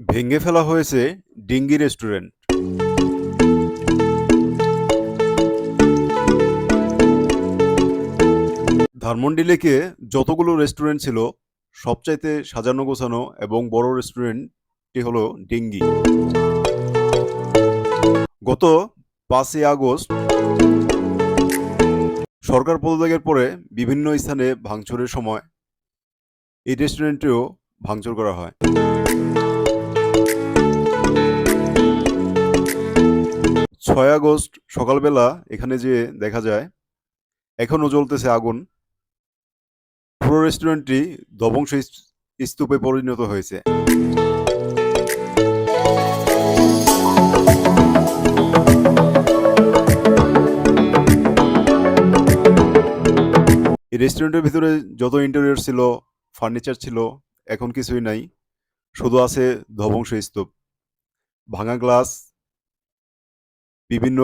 ভেঙে ফেলা হয়েছে ডিঙ্গি রেস্টুরেন্ট। ধানমন্ডি লেকে যতগুলো রেস্টুরেন্ট ছিল, সবচাইতে সাজানো গোছানো এবং বড় রেস্টুরেন্টটি হলো ডিঙ্গি। গত পাঁচই আগস্ট সরকার পদত্যাগের পরে বিভিন্ন স্থানে ভাঙচুরের সময় এই রেস্টুরেন্টেও ভাঙচুর করা হয়। ছয় আগস্ট সকালবেলা এখানে যে দেখা যায়, এখনও জ্বলতেছে আগুন। পুরো রেস্টুরেন্টটি ধ্বংস স্তূপে পরিণত হয়েছে। এই রেস্টুরেন্টের ভিতরে যত ইন্টেরিয়র ছিল, ফার্নিচার ছিল, এখন কিছুই নাই। শুধু আছে ধ্বংস স্তূপ ভাঙা গ্লাস বিভিন্ন